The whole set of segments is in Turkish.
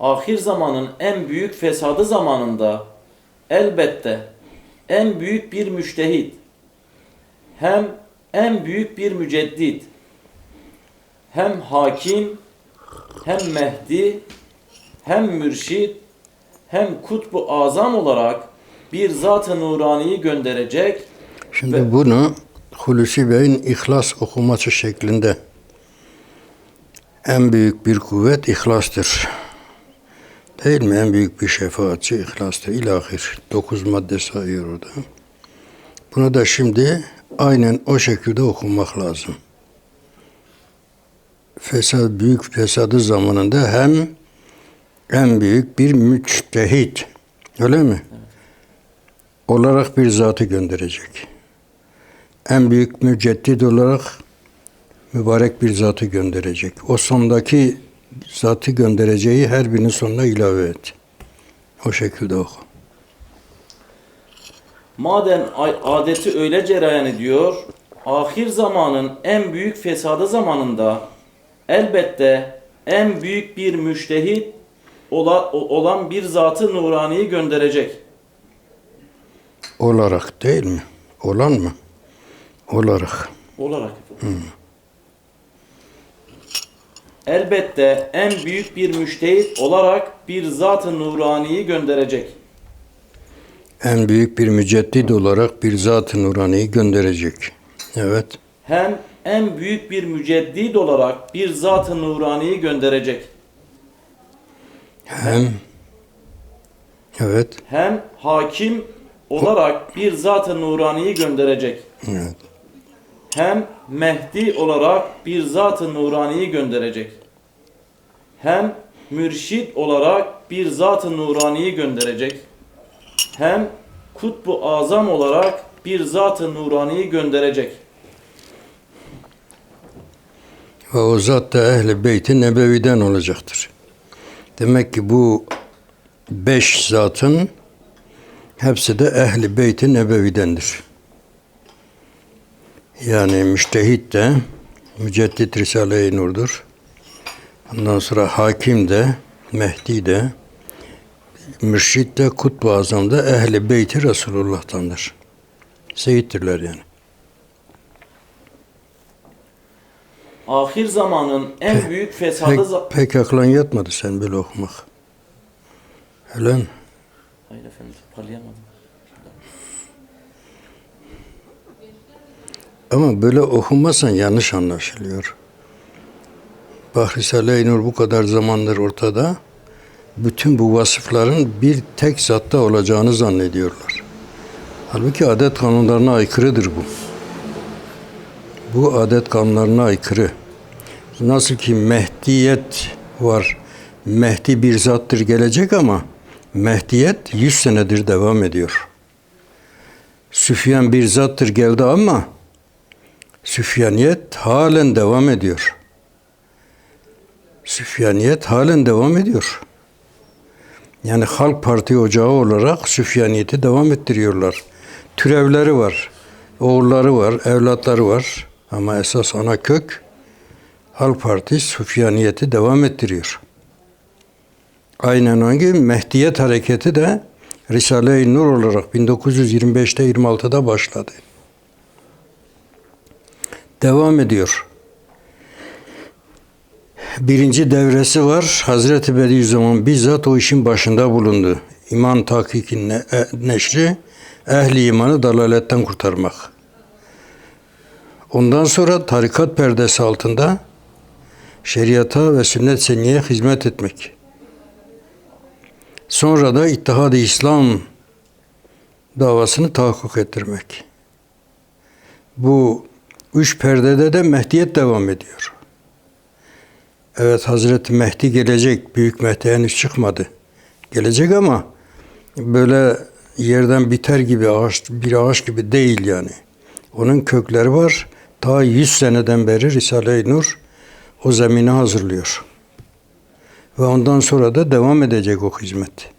ahir zamanın en büyük fesadı zamanında elbette en büyük bir müştehit hem en büyük bir müceddit hem hakim hem mehdi hem mürşid hem kutbu azam olarak bir zat-ı nuraniyi gönderecek Şimdi Ve- bunu Hulusi Bey'in ihlas okuması şeklinde en büyük bir kuvvet ihlastır. Değil mi? En büyük bir şefaatçi ihlastır. İlahir. Dokuz madde sayıyor orada. Bunu da şimdi aynen o şekilde okumak lazım. Fesad, büyük fesadı zamanında hem en büyük bir müçtehit, öyle mi? Olarak bir zatı gönderecek. En büyük müceddit olarak mübarek bir zatı gönderecek. O sondaki zatı göndereceği her birinin sonuna ilave et. O şekilde oku. Madem adeti öyle cereyan ediyor, ahir zamanın en büyük fesadı zamanında elbette en büyük bir müştehit olan bir zatı nuraniyi gönderecek. Olarak değil mi? Olan mı? Olarak. Olarak efendim. Elbette en büyük bir müştehit olarak bir zat-ı nuraniyi gönderecek. En büyük bir müceddit olarak bir zat-ı nuraniyi gönderecek. Evet. Hem en büyük bir müceddid olarak bir zat-ı nuraniyi gönderecek. Hem Evet. hem hakim olarak bir zat-ı nuraniyi gönderecek. Evet. Hem Mehdi olarak bir zat-ı nuraniyi gönderecek. Hem mürşid olarak bir zat-ı nuraniyi gönderecek. Hem kutbu azam olarak bir zat-ı nuraniyi gönderecek. Ve o zat da ehl-i beyti nebeviden olacaktır. Demek ki bu beş zatın hepsi de ehl-i beyti nebevidendir. Yani müştehit de müceddit Risale-i Nur'dur. Ondan sonra hakim de, Mehdi de, mürşid de, kutbu azam da ehl-i beyti Resulullah'tandır. Seyittirler yani. Ahir zamanın en büyük fesadı... Pek, pek aklın yatmadı sen böyle okumak. Mi? Hayır efendim, toparlayamadım. Ama böyle okunmazsan yanlış anlaşılıyor. Bak Risale-i Nur bu kadar zamandır ortada. Bütün bu vasıfların bir tek zatta olacağını zannediyorlar. Halbuki adet kanunlarına aykırıdır bu. Bu adet kanunlarına aykırı. Nasıl ki Mehdiyet var. Mehdi bir zattır gelecek ama Mehdiyet 100 senedir devam ediyor. Süfyan bir zattır geldi ama Süfyaniyet halen devam ediyor. Süfyaniyet halen devam ediyor. Yani Halk Parti ocağı olarak Süfyaniyeti devam ettiriyorlar. Türevleri var, oğulları var, evlatları var. Ama esas ana kök Halk Parti Süfyaniyeti devam ettiriyor. Aynen gibi Mehdiyet hareketi de Risale-i Nur olarak 1925'te 26'da başladı devam ediyor. Birinci devresi var. Hazreti Bediüzzaman bizzat o işin başında bulundu. İman tahkikin ne- e, neşri, ehli imanı dalaletten kurtarmak. Ondan sonra tarikat perdesi altında şeriata ve sünnet seniyeye hizmet etmek. Sonra da İttihad-ı İslam davasını tahakkuk ettirmek. Bu üç perdede de Mehdiyet devam ediyor. Evet Hazreti Mehdi gelecek. Büyük Mehdi henüz çıkmadı. Gelecek ama böyle yerden biter gibi ağaç, bir ağaç gibi değil yani. Onun kökleri var. Ta 100 seneden beri Risale-i Nur o zemini hazırlıyor. Ve ondan sonra da devam edecek o hizmet.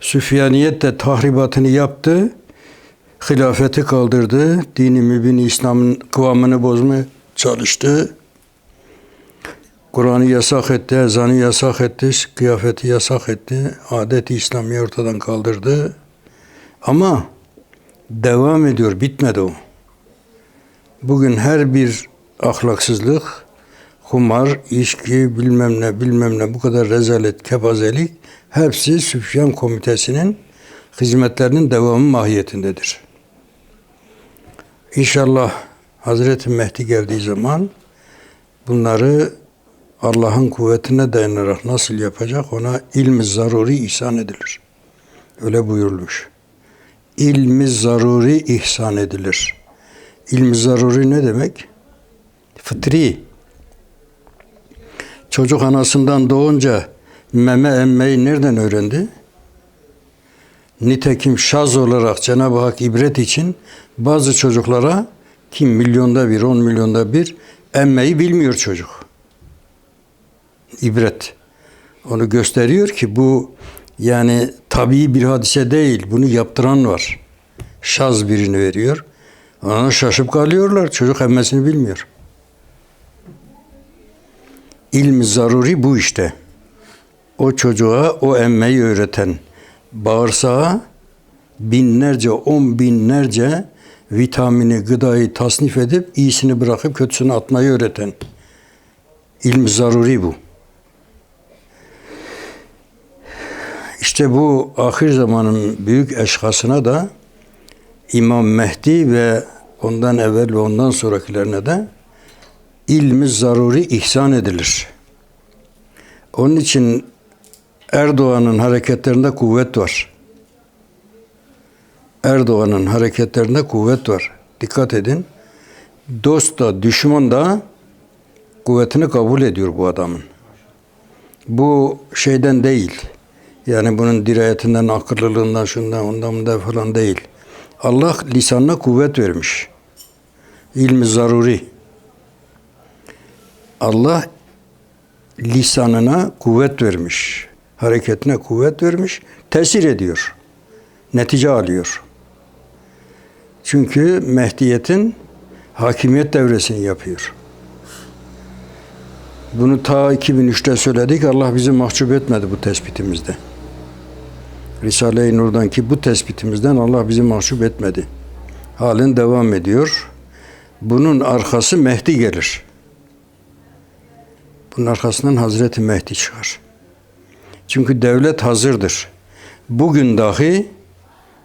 Süfyaniyet de tahribatını yaptı hilafeti kaldırdı. Dini mübin İslam'ın kıvamını bozmaya çalıştı. Kur'an'ı yasak etti, ezanı yasak etti, kıyafeti yasak etti, adet-i İslamiye ortadan kaldırdı. Ama devam ediyor, bitmedi o. Bugün her bir ahlaksızlık, kumar, içki, bilmem ne, bilmem ne, bu kadar rezalet, kepazelik hepsi Süfyan Komitesi'nin hizmetlerinin devamı mahiyetindedir. İnşallah Hazreti Mehdi geldiği zaman bunları Allah'ın kuvvetine dayanarak nasıl yapacak ona ilmi zaruri ihsan edilir. Öyle buyurulmuş. İlmi zaruri ihsan edilir. İlmi zaruri ne demek? Fıtri. Çocuk anasından doğunca meme emmeyi nereden öğrendi? Nitekim şaz olarak Cenab-ı Hak ibret için bazı çocuklara kim milyonda bir, on milyonda bir emmeyi bilmiyor çocuk. İbret. Onu gösteriyor ki bu yani tabii bir hadise değil. Bunu yaptıran var. Şaz birini veriyor. Ona şaşıp kalıyorlar. Çocuk emmesini bilmiyor. İlmi zaruri bu işte. O çocuğa o emmeyi öğreten bağırsağa binlerce, on binlerce vitamini, gıdayı tasnif edip iyisini bırakıp kötüsünü atmayı öğreten. İlmi zaruri bu. İşte bu ahir zamanın büyük eşkasına da İmam Mehdi ve ondan evvel ve ondan sonrakilerine de ilmi zaruri ihsan edilir. Onun için Erdoğan'ın hareketlerinde kuvvet var. Erdoğan'ın hareketlerinde kuvvet var. Dikkat edin. Dost da düşman da kuvvetini kabul ediyor bu adamın. Bu şeyden değil. Yani bunun dirayetinden, akıllılığından, şundan, ondan, bundan falan değil. Allah lisanına kuvvet vermiş. İlmi zaruri. Allah lisanına kuvvet vermiş. Hareketine kuvvet vermiş. Tesir ediyor. Netice alıyor. Çünkü Mehdiyetin hakimiyet devresini yapıyor. Bunu ta 2003'te söyledik. Allah bizi mahcup etmedi bu tespitimizde. Risale-i Nur'dan ki bu tespitimizden Allah bizi mahcup etmedi. Halen devam ediyor. Bunun arkası Mehdi gelir. Bunun arkasından Hazreti Mehdi çıkar. Çünkü devlet hazırdır. Bugün dahi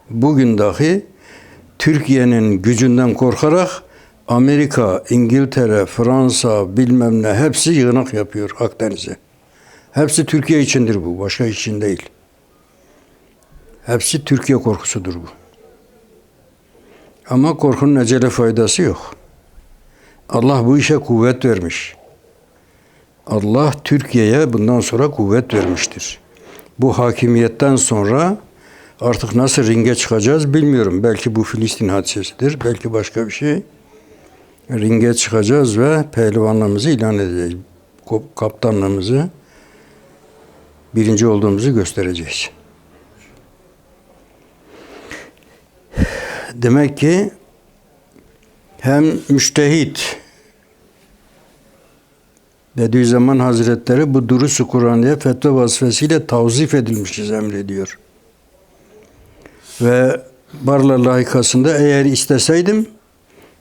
bugün dahi Türkiye'nin gücünden korkarak Amerika, İngiltere, Fransa bilmem ne hepsi yığınak yapıyor Akdeniz'e. Hepsi Türkiye içindir bu, başka için değil. Hepsi Türkiye korkusudur bu. Ama korkunun acele faydası yok. Allah bu işe kuvvet vermiş. Allah Türkiye'ye bundan sonra kuvvet vermiştir. Bu hakimiyetten sonra artık nasıl ringe çıkacağız bilmiyorum. Belki bu Filistin hadisesidir, belki başka bir şey. Ringe çıkacağız ve pehlivanlığımızı ilan edeceğiz. Kaptanlığımızı, birinci olduğumuzu göstereceğiz. Demek ki hem müştehit Bediüzzaman Hazretleri bu durusu Kur'an'ya fetva vazifesiyle tavzif edilmişiz emrediyor. Ve Barla layıkasında eğer isteseydim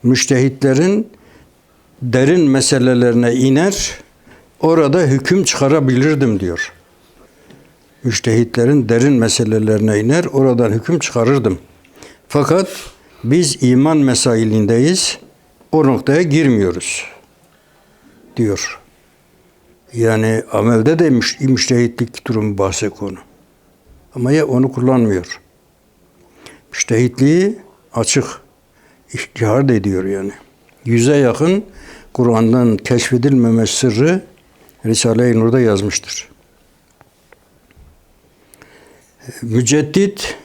müştehitlerin derin meselelerine iner, orada hüküm çıkarabilirdim diyor. Müştehitlerin derin meselelerine iner, oradan hüküm çıkarırdım. Fakat biz iman mesailindeyiz, o noktaya girmiyoruz diyor. Yani amelde de müş, müştehitlik durumu bahse konu. Ama ya onu kullanmıyor. Müştehitliği açık. İhtihar ediyor yani. Yüze yakın Kur'an'dan keşfedilmeme sırrı Risale-i Nur'da yazmıştır. Müceddit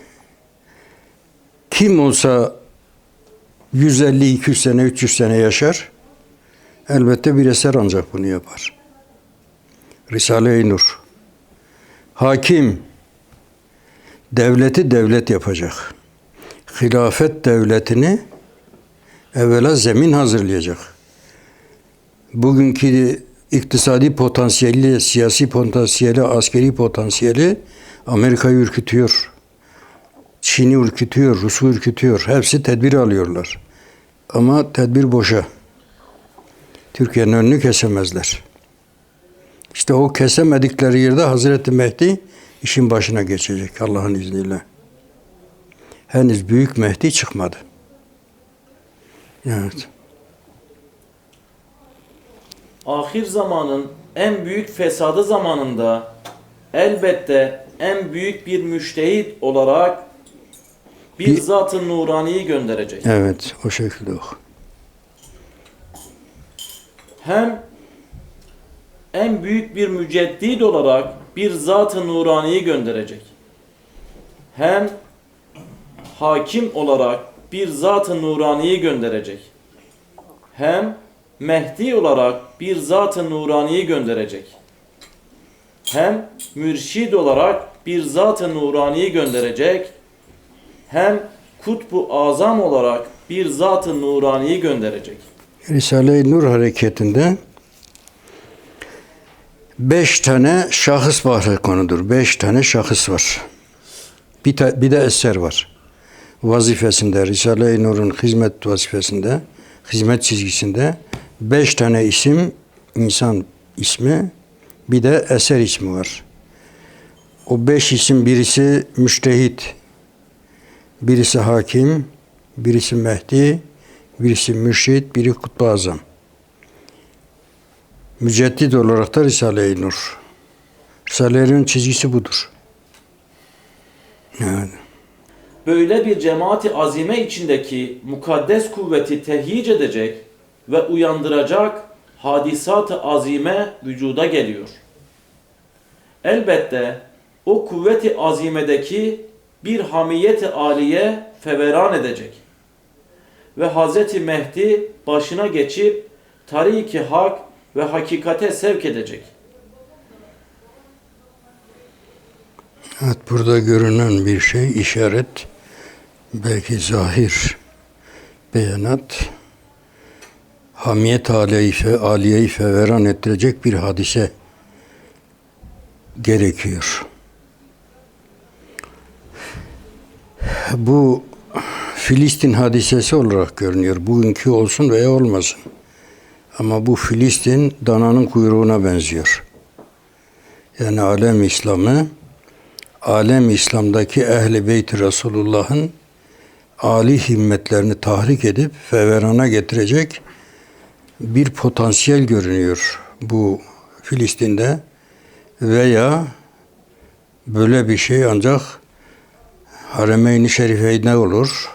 kim olsa 150-200 sene, 300 sene yaşar. Elbette bir eser ancak bunu yapar. Risale-i Nur. Hakim devleti devlet yapacak. Hilafet devletini evvela zemin hazırlayacak. Bugünkü iktisadi potansiyeli, siyasi potansiyeli, askeri potansiyeli Amerika'yı ürkütüyor. Çin'i ürkütüyor, Rus'u ürkütüyor. Hepsi tedbir alıyorlar. Ama tedbir boşa. Türkiye'nin önünü kesemezler. İşte o kesemedikleri yerde Hazreti Mehdi işin başına geçecek Allah'ın izniyle. Henüz büyük Mehdi çıkmadı. Evet. ahir zamanın en büyük fesadı zamanında elbette en büyük bir müştehit olarak bir Bir- zat-ı nuraniyi gönderecek. Evet, o şekilde oku. Hem en büyük bir müceddit olarak bir zat-ı nuraniyi gönderecek. Hem hakim olarak bir zat-ı nuraniyi gönderecek. Hem Mehdi olarak bir zat-ı nuraniyi gönderecek. Hem mürşid olarak bir zat-ı nuraniyi gönderecek. Hem kutbu azam olarak bir zat-ı nuraniyi gönderecek. Risale-i Nur hareketinde beş tane şahıs bahri konudur. Beş tane şahıs var. Bir, ta- bir de eser var. Vazifesinde, Risale-i Nur'un hizmet vazifesinde, hizmet çizgisinde beş tane isim, insan ismi, bir de eser ismi var. O beş isim birisi müştehit, birisi hakim, birisi Mehdi, birisi mürşid, biri kutbu azam. Müceddit olarak da Risale-i Nur. Risale-i Nur'un çizgisi budur. Yani. Böyle bir cemaati azime içindeki mukaddes kuvveti tehyic edecek ve uyandıracak hadisat-ı azime vücuda geliyor. Elbette o kuvveti azimedeki bir hamiyeti aliye feveran edecek. Ve Hz. Mehdi başına geçip tariki hak ve hakikate sevk edecek. Evet, burada görünen bir şey işaret, belki zahir beyanat, hamiyet aliye, aliyeyi feveran ettirecek bir hadise gerekiyor. Bu Filistin hadisesi olarak görünüyor. Bugünkü olsun veya olmasın. Ama bu Filistin dananın kuyruğuna benziyor. Yani alem İslam'ı alem İslam'daki ehli beyt Resulullah'ın Ali himmetlerini tahrik edip feverana getirecek bir potansiyel görünüyor bu Filistin'de veya böyle bir şey ancak Haremeyn-i Şerife'de olur.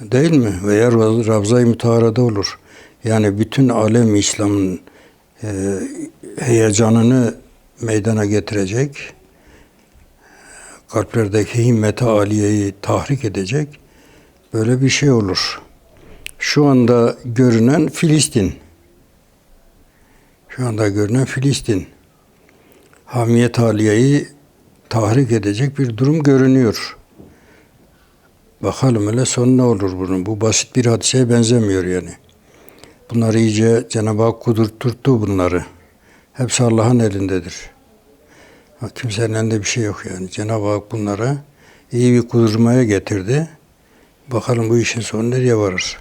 Değil mi? Veya Ravza-i Mutahara'da olur. Yani bütün alem İslam'ın e, heyecanını meydana getirecek, kalplerdeki himmeti aliyeyi tahrik edecek böyle bir şey olur. Şu anda görünen Filistin. Şu anda görünen Filistin. Hamiyet aliyeyi tahrik edecek bir durum görünüyor. Bakalım hele son ne olur bunun. Bu basit bir hadiseye benzemiyor yani. Bunları iyice Cenab-ı Hak kudurtturttu bunları. Hepsi Allah'ın elindedir. Ha, Kimsenin elinde bir şey yok yani. Cenab-ı Hak bunlara iyi bir kudurmaya getirdi. Bakalım bu işin sonu nereye varır?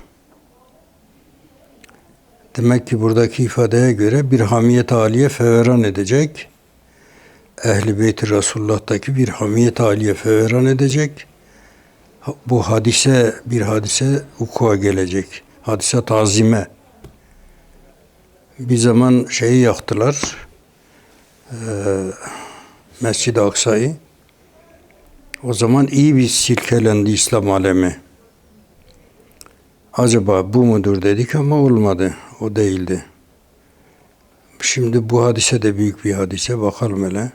Demek ki buradaki ifadeye göre bir hamiyet aliye feveran edecek. Ehli Beyt-i Resulullah'taki bir hamiyet aliye feveran edecek. Bu hadise bir hadise vuku'a gelecek. Hadise tazime. Bir zaman şeyi yaktılar. Eee Mescid-i Aksa'yı. O zaman iyi bir silkelendi İslam alemi. Acaba bu mudur dedik ama olmadı. O değildi. Şimdi bu hadise de büyük bir hadise. Bakalım hele.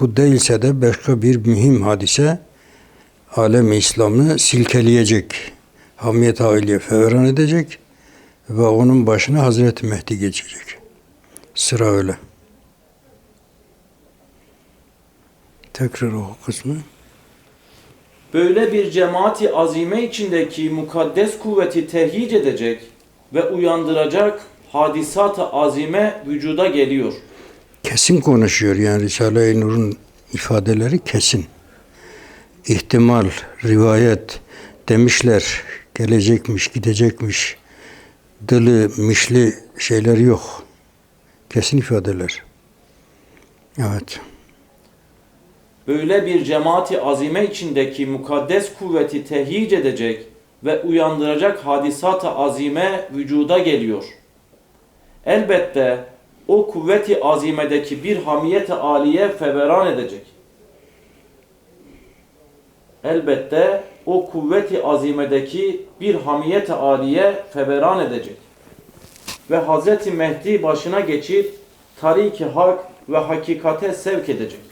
Bu değilse de başka bir mühim hadise alem İslam'ı silkeleyecek. Hamiyet aileye fevran edecek ve onun başına Hazreti Mehdi geçecek. Sıra öyle. Tekrar o kısmı. böyle bir cemaati azime içindeki mukaddes kuvveti tehyic edecek ve uyandıracak hadisat-ı azime vücuda geliyor. Kesin konuşuyor yani Risale-i Nur'un ifadeleri kesin. İhtimal, rivayet demişler gelecekmiş, gidecekmiş. Dılı, mişli şeyler yok. Kesin ifadeler. Evet. Böyle bir cemaati azime içindeki mukaddes kuvveti tehyic edecek ve uyandıracak hadisat-ı azime vücuda geliyor. Elbette o kuvveti azimedeki bir hamiyet-i aliye feveran edecek. Elbette o kuvveti azimedeki bir hamiyet-i aliye feveran edecek. Ve Hazreti Mehdi başına geçip tariki hak ve hakikate sevk edecek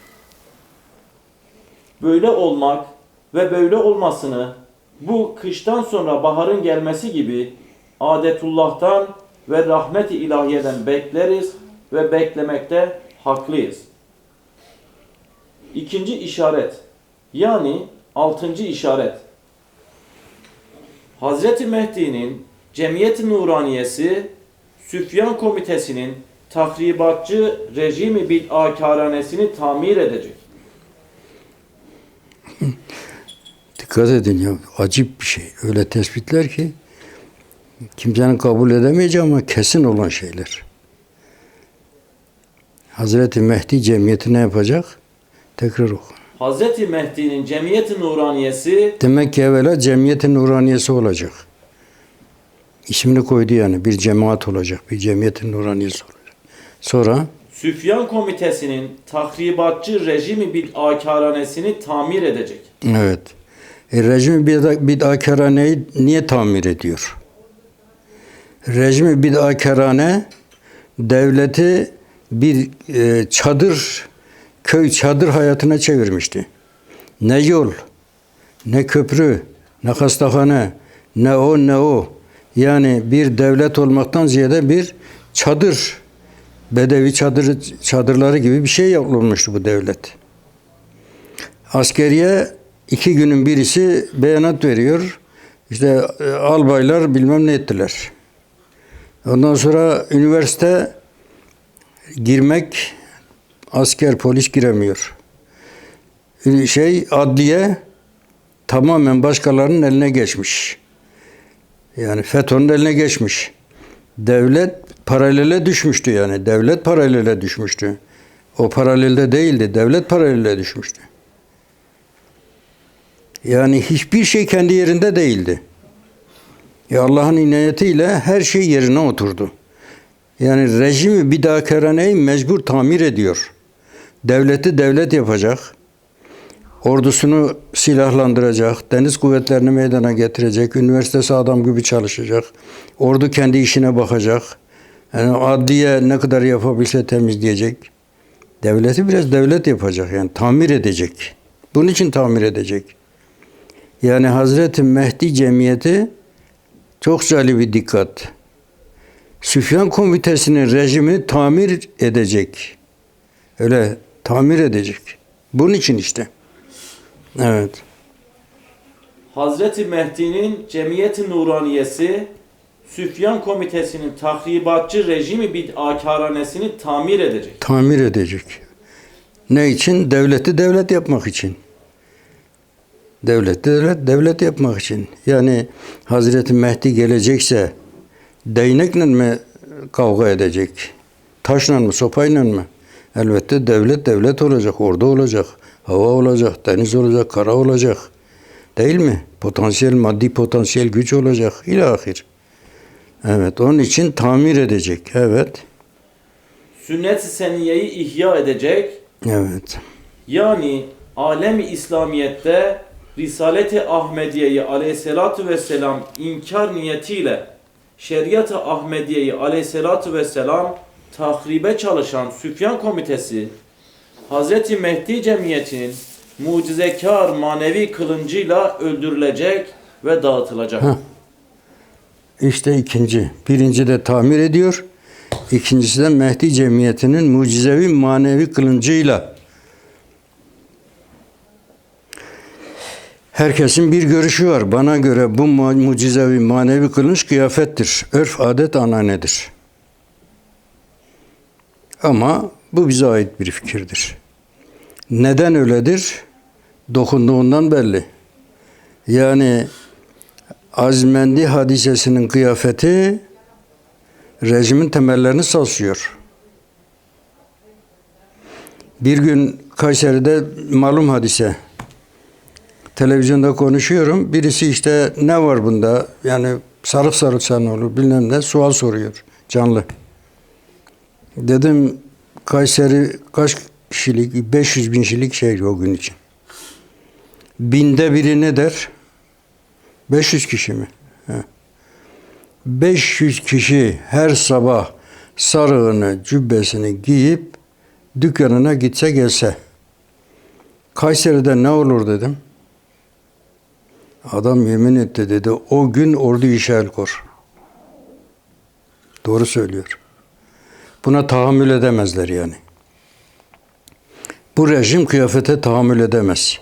böyle olmak ve böyle olmasını bu kıştan sonra baharın gelmesi gibi adetullah'tan ve rahmet-i ilahiyeden bekleriz ve beklemekte haklıyız. İkinci işaret yani altıncı işaret Hazreti Mehdi'nin Cemiyet-i Nuraniyesi Süfyan Komitesi'nin tahribatçı rejimi bid'akaresini tamir edecek. Dikkat edin ya acip bir şey. Öyle tespitler ki kimsenin kabul edemeyeceği ama kesin olan şeyler. Hazreti Mehdi cemiyeti ne yapacak? Tekrar oku. Hazreti Mehdi'nin Cemiyet-i Nuraniyesi Demek ki evvela cemiyetin nuraniyesi olacak. İsmini koydu yani. Bir cemaat olacak. Bir cemiyetin nuraniyesi olacak. Sonra Süfyan Komitesi'nin tahribatçı rejimi bid'akaresini tamir edecek. evet. E, rejimi bid'a- bid'akaraneyi niye tamir ediyor? Rejimi bid'akarane devleti bir e, çadır, köy çadır hayatına çevirmişti. Ne yol, ne köprü, ne hastahane, ne o ne o. Yani bir devlet olmaktan ziyade bir çadır, bedevi çadır, çadırları gibi bir şey yapılmıştı bu devlet. Askeriye iki günün birisi beyanat veriyor. İşte e, albaylar bilmem ne ettiler. Ondan sonra üniversite girmek asker polis giremiyor. Şey adliye tamamen başkalarının eline geçmiş. Yani FETÖ'nün eline geçmiş. Devlet paralele düşmüştü yani. Devlet paralele düşmüştü. O paralelde değildi. Devlet paralele düşmüştü. Yani hiçbir şey kendi yerinde değildi. Ya Allah'ın inayetiyle her şey yerine oturdu. Yani rejimi bir daha keraneyi mecbur tamir ediyor. Devleti devlet yapacak. Ordusunu silahlandıracak, deniz kuvvetlerini meydana getirecek, üniversitesi adam gibi çalışacak, ordu kendi işine bakacak, yani adliye ne kadar yapabilse temizleyecek. Devleti biraz devlet yapacak yani tamir edecek. Bunun için tamir edecek. Yani Hazreti Mehdi cemiyeti çok bir dikkat. Süfyan komitesinin rejimi tamir edecek. Öyle tamir edecek. Bunun için işte. Evet. Hazreti Mehdi'nin Cemiyet-i Nuraniyesi Süfyan Komitesi'nin tahribatçı rejimi bid'akaresini tamir edecek. Tamir edecek. Ne için? Devleti devlet yapmak için. Devlet devlet devlet yapmak için. Yani Hazreti Mehdi gelecekse değnekle mi kavga edecek? Taşla mı, sopayla mı? Elbette devlet devlet olacak, ordu olacak, hava olacak, deniz olacak, kara olacak. Değil mi? Potansiyel, maddi potansiyel güç olacak. İlahir. Evet, onun için tamir edecek. Evet. Sünnet-i Seniye'yi ihya edecek. Evet. Yani alemi İslamiyet'te Risalet-i Ahmediye'yi aleyhissalatu vesselam inkar niyetiyle Şeriat-ı Ahmediye'yi aleyhissalatu vesselam tahribe çalışan Süfyan Komitesi Hazreti Mehdi Cemiyeti'nin mucizekar manevi kılıncıyla öldürülecek ve dağıtılacak. Heh. İşte ikinci. Birinci de tamir ediyor. İkincisi de Mehdi Cemiyeti'nin mucizevi manevi kılıncıyla. Herkesin bir görüşü var. Bana göre bu mu- mucizevi manevi kılınç kıyafettir. Örf, adet, ananedir. Ama bu bize ait bir fikirdir. Neden öyledir? Dokunduğundan belli. Yani Azmendi hadisesinin kıyafeti rejimin temellerini sarsıyor. Bir gün Kayseri'de malum hadise televizyonda konuşuyorum. Birisi işte ne var bunda? Yani sarık sarılsa ne olur bilmem ne sual soruyor canlı. Dedim Kayseri kaç kişilik? 500 bin kişilik şehir o gün için. Binde biri ne der? 500 kişi mi? He. 500 kişi her sabah sarığını, cübbesini giyip dükkanına gitse gelse. Kayseri'de ne olur dedim. Adam yemin etti dedi. O gün ordu işe el kor. Doğru söylüyor. Buna tahammül edemezler yani. Bu rejim kıyafete tahammül edemez.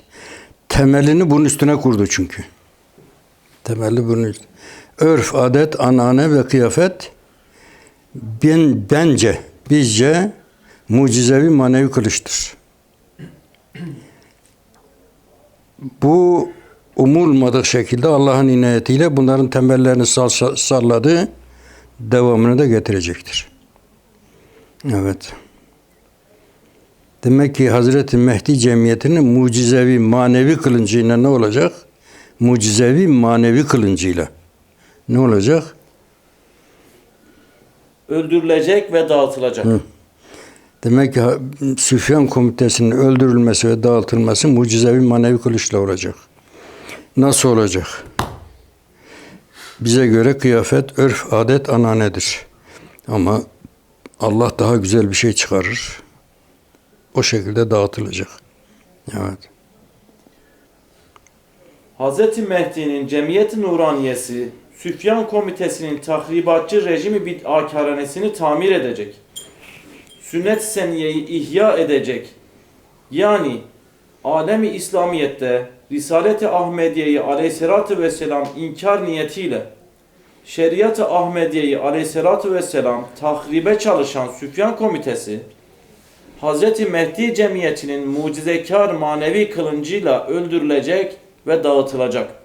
Temelini bunun üstüne kurdu çünkü. Temelli bunun üstüne. Örf, adet, anane ve kıyafet ben, bence, bizce mucizevi manevi kılıçtır. Bu umulmadık şekilde Allah'ın inayetiyle bunların temellerini sal- salladı, devamını da getirecektir. Evet. Demek ki Hazreti Mehdi cemiyetinin mucizevi manevi kılıncıyla ne olacak? Mucizevi manevi kılıncıyla. Ne olacak? Öldürülecek ve dağıtılacak. Demek ki Süfyan komitesinin öldürülmesi ve dağıtılması mucizevi manevi kılıçla olacak. Nasıl olacak? Bize göre kıyafet, örf, adet, ananedir. Ama Allah daha güzel bir şey çıkarır. O şekilde dağıtılacak. Evet. Hz. Mehdi'nin Cemiyet-i Nuraniyesi, Süfyan Komitesi'nin tahribatçı rejimi bid'akarenesini tamir edecek. Sünnet seniyeyi ihya edecek. Yani alemi İslamiyet'te Risalet-i Ahmediye'yi aleyhissalatü vesselam inkar niyetiyle Şeriat-ı Ahmediye'yi aleyhissalatü vesselam tahribe çalışan Süfyan Komitesi Hz. Mehdi cemiyetinin mucizekar manevi kılıncıyla öldürülecek ve dağıtılacak.